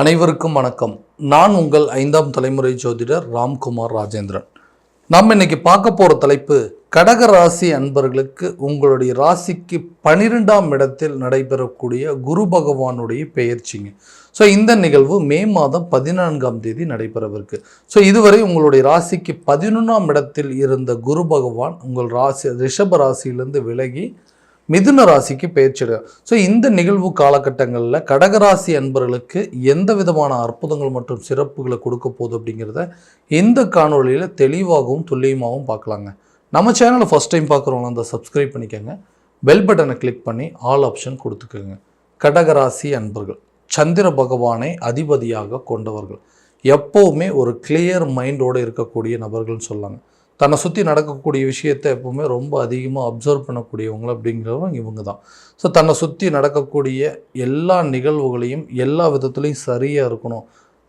அனைவருக்கும் வணக்கம். நான் உங்கள் ஐந்தாம் தலைமுறை ஜோதிடர் ராம்குமார் ராஜேந்திரன். நாம் இன்னைக்கு பார்க்க போகிற தலைப்பு கடக ராசி அன்பர்களுக்கு உங்களுடைய ராசிக்கு பனிரெண்டாம் இடத்தில் நடைபெறக்கூடிய குரு பகவானுடைய பெயர்ச்சிங்க. ஸோ இந்த நிகழ்வு மே மாதம் பதினான்காம் தேதி நடைபெறவிருக்கு. ஸோ இதுவரை உங்களுடைய ராசிக்கு பதினொன்றாம் இடத்தில் இருந்த குரு பகவான் உங்கள் ராசி ரிஷப ராசியிலிருந்து விலகி மிதுன ராசிக்கு பெயர்ச்சிடுறார் ஸோ இந்த நிகழ்வு காலகட்டங்களில் கடகராசி அன்பர்களுக்கு எந்த விதமான அற்புதங்கள் மற்றும் சிறப்புகளை கொடுக்க போகுது அப்படிங்கிறத இந்த காணொலியில் தெளிவாகவும் துல்லியமாகவும் பார்க்கலாங்க. நம்ம சேனலை ஃபஸ்ட் டைம் பார்க்குறவங்க அந்த சப்ஸ்கிரைப் பண்ணிக்கோங்க. பெல் பட்டனை கிளிக் பண்ணி ஆல் ஆப்ஷன் கொடுத்துக்கோங்க. கடகராசி அன்பர்கள் சந்திர பகவானை அதிபதியாக கொண்டவர்கள். எப்போவுமே ஒரு கிளியர் மைண்டோடு இருக்கக்கூடிய நபர்கள்னு சொல்லாங்க. தன்னை சுற்றி நடக்கக்கூடிய விஷயத்தை எப்பவுமே ரொம்ப அதிகமாக அப்சர்வ் பண்ணக்கூடியவங்க அப்படிங்கிறவங்க இவங்க தான் ஸோ தன்னை சுற்றி நடக்கக்கூடிய எல்லா நிகழ்வுகளையும் எல்லா விதத்துலேயும் சரியாக இருக்கணும்.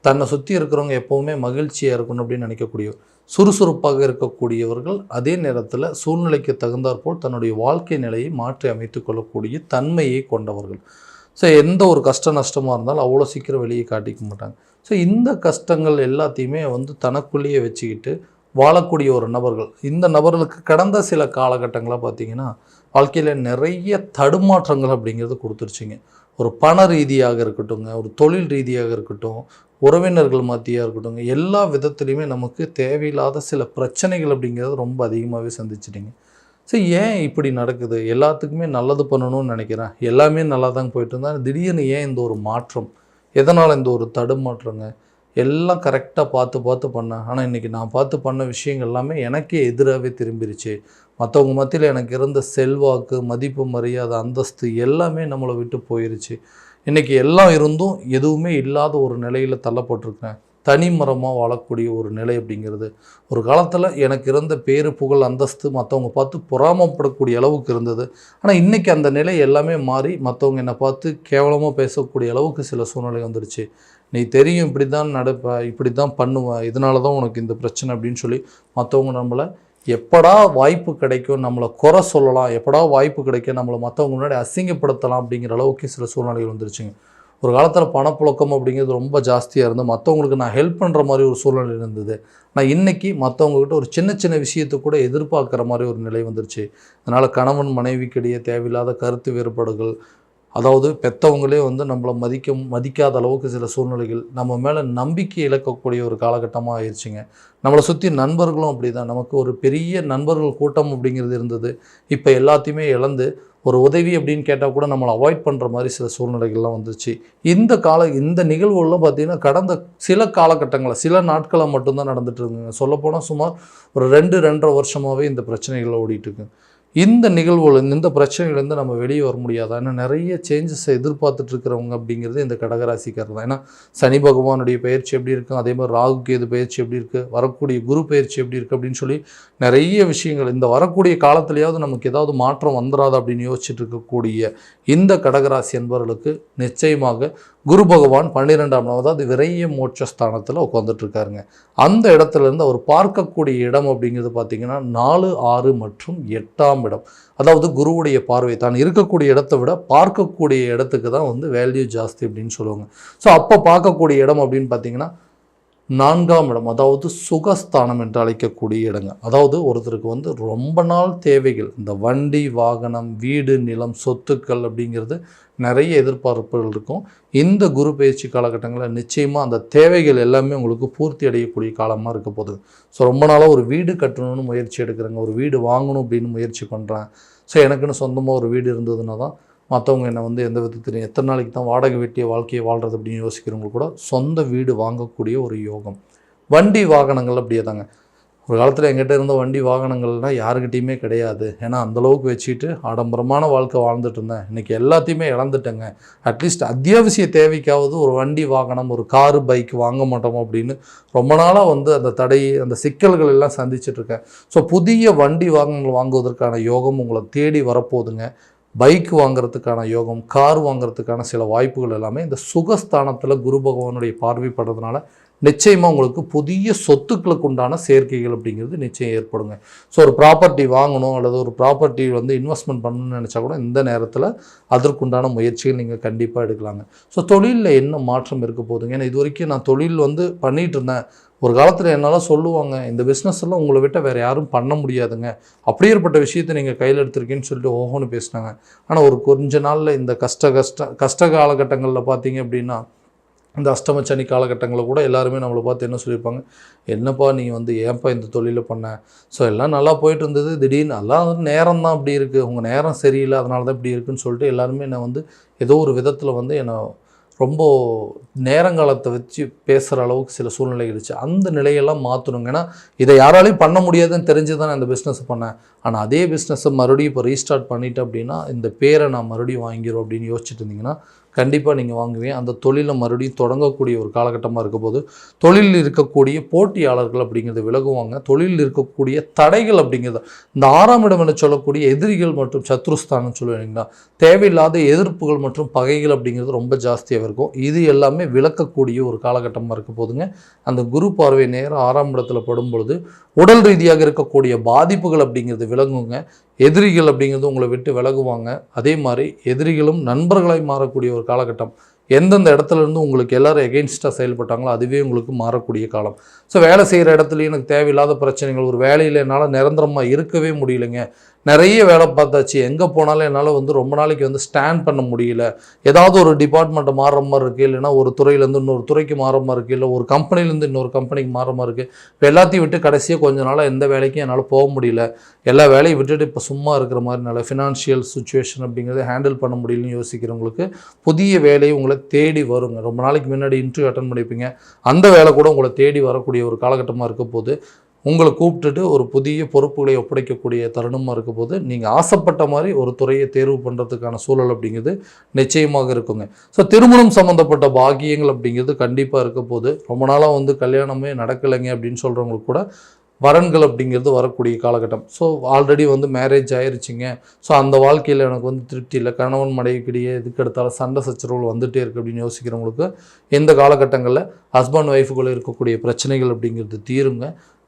தன்னை சுற்றி இருக்கிறவங்க எப்போவுமே மகிழ்ச்சியாக இருக்கணும் அப்படின்னு நினைக்கக்கூடிய சுறுசுறுப்பாக இருக்கக்கூடியவர்கள் அதே நேரத்தில் சூழ்நிலைக்கு தகுந்தாற்போல் தன்னுடைய வாழ்க்கை நிலையை மாற்றி அமைத்து கொள்ளக்கூடிய தன்மையை கொண்டவர்கள். ஸோ எந்த ஒரு கஷ்ட நஷ்டமாக இருந்தாலும் அவ்வளோ சீக்கிரம் வெளியே காட்டிக்க மாட்டாங்க. ஸோ இந்த கஷ்டங்கள் எல்லாத்தையுமே வந்து தனக்குள்ளேயே வச்சுக்கிட்டு வாழக்கூடிய ஒரு நபர்கள். இந்த நபர்களுக்கு கடந்த சில காலகட்டங்களாக பார்த்தீங்கன்னா வாழ்க்கையில் நிறைய தடுமாற்றங்கள் அப்படிங்கிறது கொடுத்துருச்சிங்க. ஒரு பண ரீதியாக இருக்கட்டுங்க ஒரு தொழில் ரீதியாக இருக்கட்டும் உறவினர்கள் மத்தியாக இருக்கட்டும் எல்லா விதத்துலேயுமே நமக்கு தேவையில்லாத சில பிரச்சனைகள் அப்படிங்கிறது ரொம்ப அதிகமாகவே சந்திச்சிட்டிங்க. சரி ஏன் இப்படி நடக்குது? எல்லாத்துக்குமே நல்லது பண்ணணும்னு நினைக்கிறேன். எல்லாமே நல்லா தான் போயிட்டு இருந்தால் திடீர்னு ஏன் இந்த ஒரு மாற்றம்? எதனால் இந்த ஒரு தடுமாற்றங்க? எல்லாம் கரெக்டாக பார்த்து பார்த்து பண்ணேன். ஆனால் இன்றைக்கி நான் பார்த்து பண்ண விஷயங்கள் எல்லாமே எனக்கே எதிராகவே திரும்பிருச்சு. மற்றவங்க மத்தியில் எனக்கு இருந்த செல்வாக்கு மதிப்பு மரியாதை அந்தஸ்து எல்லாமே நம்மளை விட்டு போயிருச்சு. இன்றைக்கி எல்லாம் இருந்தும் எதுவுமே இல்லாத ஒரு நிலையில் தள்ளப்பட்டிருக்கேன் தனி மரமாக வாழக்கூடிய ஒரு நிலை அப்படிங்கிறது. ஒரு காலத்தில் எனக்கு இருந்த பேரு புகழ் அந்தஸ்து மற்றவங்க பார்த்து பொறாமப்படக்கூடிய அளவுக்கு இருந்தது. ஆனால் இன்றைக்கி அந்த நிலை எல்லாமே மாறி மற்றவங்க என்னை பார்த்து கேவலமாக பேசக்கூடிய அளவுக்கு சில சூழ்நிலை வந்துடுச்சு நீ தெரியும் இப்படி தான் நடப்ப இப்படி தான் பண்ணுவ இதனால தான் உனக்கு இந்த பிரச்சனை அப்படின்னு சொல்லி மற்றவங்க நம்மளை எப்படா வாய்ப்பு கிடைக்கும் நம்மளை குறை சொல்லலாம் எப்படா வாய்ப்பு கிடைக்கும் நம்மளை மற்றவங்க முன்னாடி அசிங்கப்படுத்தலாம் அப்படிங்கிற அளவுக்கு சில சூழ்நிலைகள் வந்துருச்சுங்க. ஒரு காலத்தில் பணப்புழக்கம் அப்படிங்கிறது ரொம்ப ஜாஸ்தியாக இருந்து மற்றவங்களுக்கு நான் ஹெல்ப் பண்ணுற மாதிரி ஒரு சூழ்நிலை இருந்தது. நான் இன்றைக்கி மற்றவங்கக்கிட்ட ஒரு சின்ன சின்ன விஷயத்தை கூட எதிர்பார்க்குற மாதிரி ஒரு நிலை வந்துருச்சு. அதனால் கணவன் மனைவிக்கிடையே தேவையில்லாத கருத்து வேறுபாடுகள் அதாவது பெற்றவங்களே வந்து நம்மளை மதிக்க மதிக்காத அளவுக்கு சில சூழ்நிலைகள் நம்ம மேலே நம்பிக்கை இழக்கக்கூடிய ஒரு காலகட்டமாக ஆயிடுச்சுங்க நம்மளை சுற்றி நண்பர்களும் அப்படி தான் நமக்கு ஒரு பெரிய நண்பர்கள் கூட்டம் அப்படிங்கிறது இருந்தது. இப்போ எல்லாத்தையுமே இழந்து ஒரு உதவி அப்படின்னு கேட்டால் கூட நம்மளை அவாய்ட் பண்ணுற மாதிரி சில சூழ்நிலைகள்லாம் வந்துச்சு இந்த கால இந்த நிகழ்வுகள்லாம் பார்த்திங்கன்னா கடந்த சில காலகட்டங்களில் சில நாட்களாக மட்டும்தான் நடந்துகிட்டு இருக்குங்க சொல்லப்போனால் சுமார் ஒரு ரெண்டு ரெண்டரை வருஷமாகவே இந்த பிரச்சனைகள் ஓடிட்டு இருக்குங்க. இந்த நிகழ்வுகள் இந்த பிரச்சனைகள்லேருந்து நம்ம வெளியே வர முடியாதா? ஏன்னா நிறைய சேஞ்சஸை எதிர்பார்த்துட்டு இருக்கிறவங்க அப்படிங்கிறது இந்த கடகராசிக்காரர் தான். ஏன்னா சனி பகவானுடைய பயிற்சி எப்படி இருக்கும் அதே மாதிரி ராகு கேது பயிற்சி எப்படி இருக்குது வரக்கூடிய குரு பயிற்சி எப்படி இருக்குது அப்படின்னு சொல்லி நிறைய விஷயங்கள் இந்த வரக்கூடிய காலத்துலேயாவது நமக்கு ஏதாவது மாற்றம் வந்துடாது அப்படின்னு யோசிச்சுட்டு இருக்கக்கூடிய இந்த கடகராசி என்பவர்களுக்கு நிச்சயமாக குரு பகவான் பன்னிரெண்டாம் அதாவது விரைய மோட்சஸ்தானத்தில் உட்காந்துட்ருக்காருங்க அந்த இடத்துலேருந்து அவர் பார்க்கக்கூடிய இடம் அப்படிங்கிறது பார்த்தீங்கன்னா நாலு ஆறு மற்றும் எட்டாம் இடம். அதாவது குருவுடைய பார்வை தான் இருக்கக்கூடிய இடத்தை விட பார்க்கக்கூடிய இடத்துக்கு தான் வந்து வேல்யூ ஜாஸ்தி அப்படின்னு சொல்லுவாங்க. ஸோ அப்போ பார்க்கக்கூடிய இடம் அப்படின்னு பார்த்தீங்கன்னா நான்காம் இடம் அதாவது சுகஸ்தானம் என்று அழைக்கக்கூடிய இடங்க. அதாவது ஒருத்தருக்கு வந்து ரொம்ப நாள் தேவைகள் இந்த வண்டி வாகனம் வீடு நிலம் சொத்துக்கள் அப்படிங்கிறது நிறைய எதிர்பார்ப்புகள் இருக்கும். இந்த குரு பயிற்சி காலகட்டங்களில் நிச்சயமாக அந்த தேவைகள் எல்லாமே உங்களுக்கு பூர்த்தி அடையக்கூடிய காலமாக இருக்க போகுது. ஸோ ரொம்ப நாளாக ஒரு வீடு கட்டணும்னு முயற்சி எடுக்கிறேங்க ஒரு வீடு வாங்கணும் அப்படின்னு முயற்சி பண்ணுறேன் ஸோ எனக்குன்னு சொந்தமாக ஒரு வீடு இருந்ததுன்னா தான் மற்றவங்க என்னை வந்து எந்த விதத்துலையும் எத்தனை நாளைக்கு தான் வாடகை வெட்டிய வாழ்க்கையை வாழ்கிறது அப்படின்னு யோசிக்கிறவங்க கூட சொந்த வீடு வாங்கக்கூடிய ஒரு யோகம். வண்டி வாகனங்கள் அப்படியே தாங்க ஒரு காலத்தில் எங்கிட்ட இருந்த வண்டி வாகனங்கள்லாம் யாருக்கிட்டேயுமே கிடையாது. ஏன்னா அந்தளவுக்கு வச்சுட்டு ஆடம்பரமான வாழ்க்கை வாழ்ந்துட்டு இருந்தேன். இன்றைக்கி எல்லாத்தையுமே இழந்துட்டேங்க. அட்லீஸ்ட் அத்தியாவசிய தேவைக்காவது ஒரு வண்டி வாகனம் ஒரு காரு பைக் வாங்க மாட்டோம் அப்படின்னு ரொம்ப நாளாக வந்து அந்த தடை அந்த சிக்கல்கள் எல்லாம் சந்திச்சிட்ருக்கேன் ஸோ புதிய வண்டி வாகனங்கள் வாங்குவதற்கான யோகம் உங்களை தேடி வரப்போகுதுங்க. பைக் வாங்கிறதுக்கான யோகம் கார் வாங்கிறதுக்கான சில வாய்ப்புகள் எல்லாமே இந்த சுகஸ்தானத்தில் குரு பகவானுடைய பார்வைப்படுறதுனால நிச்சயமாக உங்களுக்கு புதிய சொத்துக்களுக்கு உண்டான சேர்க்கைகள் அப்படிங்கிறது நிச்சயம் ஏற்படுங்க. ஸோ ஒரு ப்ராப்பர்ட்டி வாங்கணும் அல்லது ஒரு ப்ராப்பர்ட்டி வந்து இன்வெஸ்ட்மெண்ட் பண்ணணும்னு நினச்சா கூட இந்த நேரத்தில் அதற்குண்டான முயற்சிகள் நீங்கள் கண்டிப்பாக எடுக்கலாங்க. ஸோ தொழிலில் என்ன மாற்றம் இருக்க போகுதுங்க? ஏன்னா இது வரைக்கும் நான் தொழில் வந்து பண்ணிகிட்டு இருந்தேன் ஒரு காலத்தில் என்னால் சொல்லுவாங்க இந்த பிஸ்னஸ் எல்லாம் உங்களை விட்ட வேறு யாரும் பண்ண முடியாதுங்க. அப்படியேற்பட்ட விஷயத்தை நீங்கள் கையில் எடுத்திருக்கீங்கன்னு சொல்லிட்டு ஓஹோன்னு பேசினாங்க. ஆனால் ஒரு கொஞ்ச நாளில் இந்த கஷ்ட கஷ்ட கஷ்ட காலகட்டங்களில் பார்த்தீங்க அப்படின்னா இந்த அஷ்டமச்சனி காலகட்டங்களில் கூட எல்லாருமே நம்மளை பார்த்து என்ன சொல்லியிருப்பாங்க? என்னப்பா நீ வந்து ஏன்ப்பா இந்த தொழிலை பண்ண? ஸோ எல்லாம் நல்லா போயிட்டு இருந்தது திடீர்னு எல்லாம் வந்து நேரம் தான் அப்படி இருக்குது உங்கள் நேரம் சரியில்லை. அதனால தான் இப்படி இருக்குன்னு சொல்லிட்டு எல்லாருமே என்னை வந்து ஏதோ ஒரு விதத்தில் வந்து என்னை ரொம்ப நேரங்காலத்தை வச்சு பேசுகிற அளவுக்கு சில சூழ்நிலை இருந்துச்சு அந்த நிலையெல்லாம் மாற்றணுங்க ஏன்னா இதை யாராலையும் பண்ண முடியாதுன்னு தெரிஞ்சு தான் நான் இந்த பிஸ்னஸ் பண்ணேன். ஆனால் அதே பிஸ்னஸை மறுபடியும் இப்போ ரீஸ்டார்ட் பண்ணிட்டேன் அப்படின்னா இந்த பேரை நான் மறுபடியும் வாங்கிடும் அப்படின்னு யோசிச்சுட்டு இருந்தீங்கன்னா கண்டிப்பாக நீங்கள் வாங்குவீங்க. அந்த தொழிலை மறுபடியும் தொடங்கக்கூடிய ஒரு காலகட்டமாக இருக்க போது தொழிலில் இருக்கக்கூடிய போட்டியாளர்கள் அப்படிங்கிறது விலகுவாங்க. தொழிலில் இருக்கக்கூடிய தடைகள் அப்படிங்கிறது இந்த ஆறாம் இடம் என சொல்லக்கூடிய எதிரிகள் மற்றும் சத்ருஸ்தானம் சொல்லுவீங்கன்னா தேவையில்லாத எதிர்ப்புகள் மற்றும் பகைகள் அப்படிங்கிறது ரொம்ப ஜாஸ்தியாக இருக்கும். இது எல்லாமே விளக்கக்கூடிய ஒரு காலகட்டமாக இருக்க போதுங்க. அந்த குரு பார்வை நேரம் ஆறாம் இடத்துல படும் பொழுது உடல் ரீதியாக இருக்கக்கூடிய பாதிப்புகள் அப்படிங்கிறது விலகுங்க. எதிரிகள் அப்படிங்கிறது உங்களை விட்டு விலகுவாங்க. அதே மாதிரி எதிரிகளும் நண்பர்களாய் மாறக்கூடிய ஒரு காலகட்டம். எந்தெந்த இடத்துல இருந்து உங்களுக்கு எல்லாரும் எகெயின்ஸ்டாக செயல்பட்டாங்களோ அதுவே உங்களுக்கு மாறக்கூடிய காலம். ஸோ வேலை செய்கிற இடத்துலையும் எனக்கு தேவையில்லாத பிரச்சனைகள் ஒரு வேலையில் என்னால் நிரந்தரமாக இருக்கவே முடியலைங்க. நிறைய வேலை பார்த்தாச்சு. எங்கே போனாலும் என்னால் வந்து ரொம்ப நாளைக்கு வந்து ஸ்டாண்ட் பண்ண முடியல. ஏதாவது ஒரு டிபார்ட்மெண்ட்டை மாற மாதிரி இருக்குது இல்லைன்னா ஒரு துறையிலேருந்து இன்னொரு துறைக்கு மாற மாதிரி இருக்குது இல்லை ஒரு கம்பெனிலேருந்து இன்னொரு கம்பெனிக்கு மாறுற மாதிரி இருக்குது இப்போ எல்லாத்தையும் விட்டு கடைசியாக கொஞ்ச நாளாக எந்த வேலைக்கும் என்னால் போக முடியல. எல்லா வேலையும் விட்டுட்டு இப்போ சும்மா இருக்கிற மாதிரினால ஃபினான்ஷியல் சுச்சுவேஷன் அப்படிங்கிறத ஹேண்டில் பண்ண முடியலன்னு யோசிக்கிறவங்களுக்கு புதிய வேலையை உங்களை தேடி வருங்க. ரொம்ப நாளைக்கு முன்னாடி இன்டர்வியூ அட்டன் பண்ணிப்பீங்க அந்த வேலை கூட உங்களை தேடி வரக்கூடிய ஒரு காலகட்டமாக இருக்க போது உங்களை கூப்பிட்டுட்டு ஒரு புதிய பொறுப்புகளை ஒப்படைக்கக்கூடிய தருணமாக இருக்க போது நீங்கள் ஆசைப்பட்ட மாதிரி ஒரு துறையை தேர்வு பண்ணுறதுக்கான சூழல் அப்படிங்கிறது நிச்சயமாக இருக்குங்க. ஸோ திருமணம் சம்மந்தப்பட்ட பாக்கியங்கள் அப்படிங்கிறது கண்டிப்பாக இருக்க போது ரொம்ப நாளாக வந்து கல்யாணமே நடக்கலைங்க அப்படின்னு சொல்கிறவங்களுக்கு கூட வரன்கள் அப்படிங்கிறது வரக்கூடிய காலகட்டம். ஸோ ஆல்ரெடி வந்து மேரேஜ் ஆயிருச்சுங்க. ஸோ அந்த வாழ்க்கையில் எனக்கு வந்து திருப்தி இல்லை. கணவன் மனைவிக்கிடையே எதுக்கு எடுத்தாலும் சண்டை சச்சரவுகள் வந்துட்டே இருக்குது அப்படின்னு யோசிக்கிறவங்களுக்கு இந்த காலகட்டங்களில் ஹஸ்பண்ட் ஒய்ஃபுக்குள்ளே இருக்கக்கூடிய பிரச்சனைகள் அப்படிங்கிறது தீருங்க.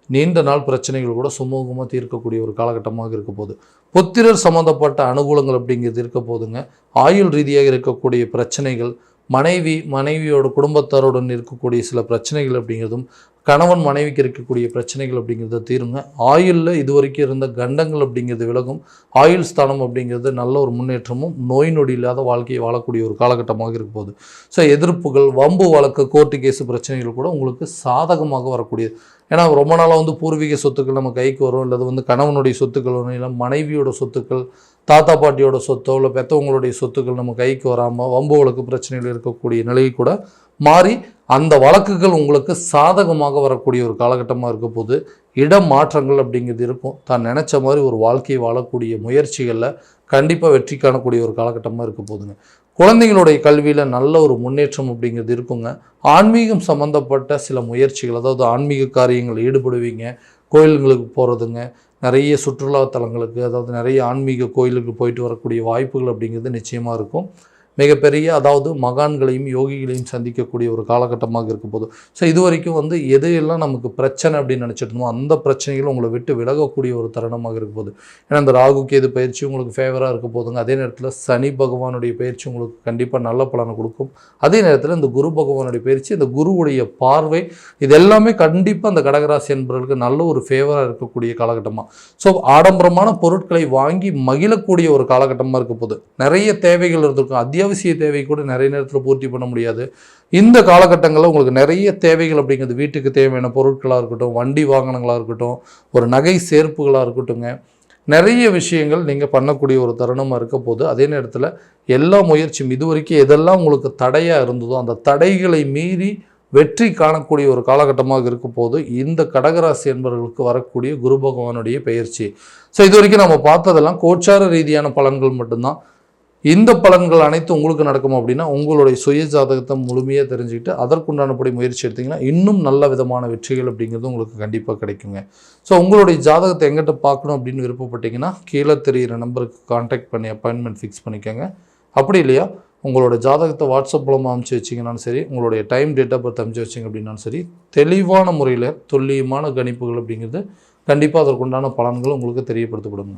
நீண்ட நாள் பிரச்சனைகள் கூட சுமூகமாக தீர்க்கக்கூடிய ஒரு காலகட்டமாக இருக்க போகுது. புத்திரர் சம்மந்தப்பட்ட அனுகூலங்கள் அப்படிங்கிறது இருக்க போதுங்க ஆயுள் ரீதியாக இருக்கக்கூடிய பிரச்சனைகள் மனைவி மனைவியோட குடும்பத்தாருடன் இருக்கக்கூடிய சில பிரச்சனைகள் அப்படிங்கிறதும் கணவன் மனைவிக்கு இருக்கக்கூடிய பிரச்சனைகள் அப்படிங்கிறத தீருங்க. ஆயுளில் இதுவரைக்கும் இருந்த கண்டங்கள் அப்படிங்கிறது விலகும். ஆயுள் ஸ்தானம் அப்படிங்கிறது நல்ல ஒரு முன்னேற்றமும் நோய் நொடி இல்லாத வாழ்க்கையை வாழக்கூடிய ஒரு காலகட்டமாக இருக்க போகுது. ஸோ எதிர்ப்புகள் வம்பு வழக்கு கோர்ட்டு கேஸு பிரச்சனைகள் கூட உங்களுக்கு சாதகமாக வரக்கூடியது. ஏன்னா ரொம்ப நாளாக வந்து பூர்வீக சொத்துக்கள் நம்ம கைக்கு வரும் இல்லை வந்து கணவனுடைய சொத்துக்கள் வரும் இல்லை மனைவியோட சொத்துக்கள் தாத்தா பாட்டியோட சொத்தோ இல்லை பெற்றவங்களுடைய சொத்துக்கள் நம்ம கைக்கு வராமல் வம்பு வழக்கு பிரச்சனைகள் இருக்கக்கூடிய நிலையை கூட மாறி அந்த வழக்குகள் உங்களுக்கு சாதகமாக வரக்கூடிய ஒரு காலகட்டமாக இருக்க போது இடம் மாற்றங்கள் அப்படிங்கிறது இருக்கும். தான் நினச்ச மாதிரி ஒரு வாழ்க்கையை வாழக்கூடிய முயற்சிகளில் கண்டிப்பாக வெற்றி காணக்கூடிய ஒரு காலகட்டமாக இருக்க போதுங்க. குழந்தைங்களுடைய கல்வியில் நல்ல ஒரு முன்னேற்றம் அப்படிங்கிறது இருக்குங்க. ஆன்மீகம் சம்மந்தப்பட்ட சில முயற்சிகள் அதாவது ஆன்மீக காரியங்கள் ஈடுபடுவீங்க. கோயில்களுக்கு போகிறதுங்க நிறைய சுற்றுலா தலங்களுக்கு அதாவது நிறைய ஆன்மீக கோயிலுக்கு போயிட்டு வரக்கூடிய வாய்ப்புகள் அப்படிங்கிறது நிச்சயமாக இருக்கும். மிகப்பெரிய அதாவது மகான்களையும் யோகிகளையும் சந்திக்கக்கூடிய ஒரு காலகட்டமாக இருக்க போது. ஸோ இது வரைக்கும் வந்து எதையெல்லாம் நமக்கு பிரச்சனை அப்படின்னு நினச்சிட்டோமோ அந்த பிரச்சனைகள் உங்களை விட்டு விலகக்கூடிய ஒரு தருணமாக இருக்க போது. ஏன்னா இந்த ராகு கேது பயிற்சி உங்களுக்கு ஃபேவராக இருக்க போதுங்க. அதே நேரத்தில் சனி பகவானுடைய பயிற்சி உங்களுக்கு கண்டிப்பாக நல்ல பலனை கொடுக்கும். அதே நேரத்தில் இந்த குரு பகவானுடைய பயிற்சி இந்த குருவுடைய பார்வை இது எல்லாமே கண்டிப்பாக அந்த கடகராசி என்பவர்களுக்கு நல்ல ஒரு ஃபேவராக இருக்கக்கூடிய காலகட்டமாக ஸோ ஆடம்பரமான பொருட்களை வாங்கி மகிழக்கூடிய ஒரு காலகட்டமாக இருக்க போகுது நிறைய தேவைகள் இருந்திருக்கும். அத்தியாவசிய தேவை கூட நிறைய நேரத்தில் பூர்த்தி பண்ண முடியாது. இந்த காலகட்டங்களில் உங்களுக்கு நிறைய தேவைகள் அப்படிங்கிறது வீட்டுக்கு தேவையான பொருட்களாக இருக்கட்டும் வண்டி வாகனங்களாக இருக்கட்டும் ஒரு நகை சேர்ப்புகளாக இருக்கட்டுங்க நிறைய விஷயங்கள் நீங்கள் பண்ணக்கூடிய ஒரு தருணமாக இருக்க போது அதே நேரத்தில் எல்லா முயற்சியும் இது வரைக்கும் எதெல்லாம் உங்களுக்கு தடையாக இருந்ததோ அந்த தடைகளை மீறி வெற்றி காணக்கூடிய ஒரு காலகட்டமாக இருக்கும் போது இந்த கடகராசி என்பவர்களுக்கு வரக்கூடிய குரு பகவானுடைய பயிற்சி ஸோ இது வரைக்கும் நம்ம பார்த்ததெல்லாம் கோச்சார ரீதியான பலன்கள் மட்டும்தான். இந்த பலன்கள் அனைத்தும் உங்களுக்கு நடக்கும் அப்படின்னா உங்களுடைய சுய ஜாதகத்தை முழுமையாக தெரிஞ்சுக்கிட்டு அதற்குண்டானபடி முயற்சி எடுத்திங்கன்னா இன்னும் நல்ல விதமான வெற்றிகள் அப்படிங்கிறது உங்களுக்கு கண்டிப்பாக கிடைக்குங்க. ஸோ உங்களுடைய ஜாதகத்தை எங்கிட்ட பார்க்கணும் அப்படின்னு விருப்பப்பட்டீங்கன்னா கீழே தெரிகிற நம்பருக்கு காண்டாக்ட் பண்ணி அப்பாயின்மெண்ட் ஃபிக்ஸ் பண்ணிக்கோங்க. அப்படி இல்லையா? உங்களோட ஜாதகத்தை வாட்ஸ்அப் மூலமாக அமுச்சு வச்சிங்கனாலும் சரி உங்களுடைய டைம் டேட் ஆஃப் பர்த் அமுச்சு வச்சிங்க அப்படின்னாலும் சரி தெளிவான முறையில் துல்லியமான கணிப்புகள் அப்படிங்கிறது கண்டிப்பாக அதற்குண்டான பலன்கள் உங்களுக்கு தெரியப்படுத்தப்படுங்க.